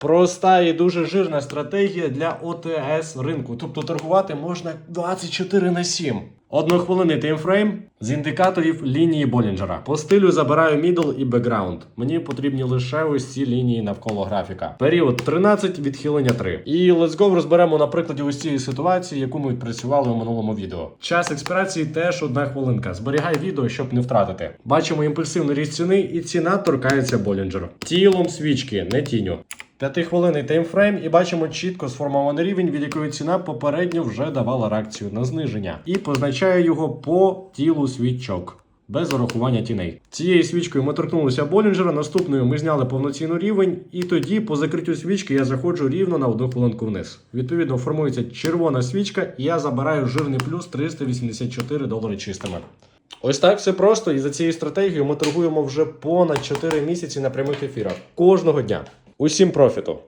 Проста і дуже жирна стратегія для ОТС ринку. Тобто торгувати можна 24 на 7. Однохвилинний таймфрейм з індикаторів лінії Болінджера. По стилю забираю мідл і бекграунд. Мені потрібні лише ось ці лінії навколо графіка. Період 13, відхилення 3. І let's go розберемо на прикладі ось цієї ситуації, яку ми відпрацювали у минулому відео. Час експірації теж одна хвилинка. Зберігай відео, щоб не втратити. Бачимо імпульсивний ріст ціни, і ціна торкається Болінджера. Тілом свічки, не тінню. П'ятихвилинний таймфрейм і бачимо чітко сформований рівень, від якої ціна попередньо вже давала реакцію на зниження, і позначає його по тілу свічок. Без урахування тіней. Цією свічкою ми торкнулися Болінджера. Наступною ми зняли повноцінний рівень, і тоді по закриттю свічки я заходжу рівно на одну хвилинку вниз. Відповідно, формується червона свічка, і я забираю жирний плюс 384 долари чистими. Ось так все просто, і за цією стратегією ми торгуємо вже понад 4 місяці на прямих ефірах кожного дня. Усім профіту!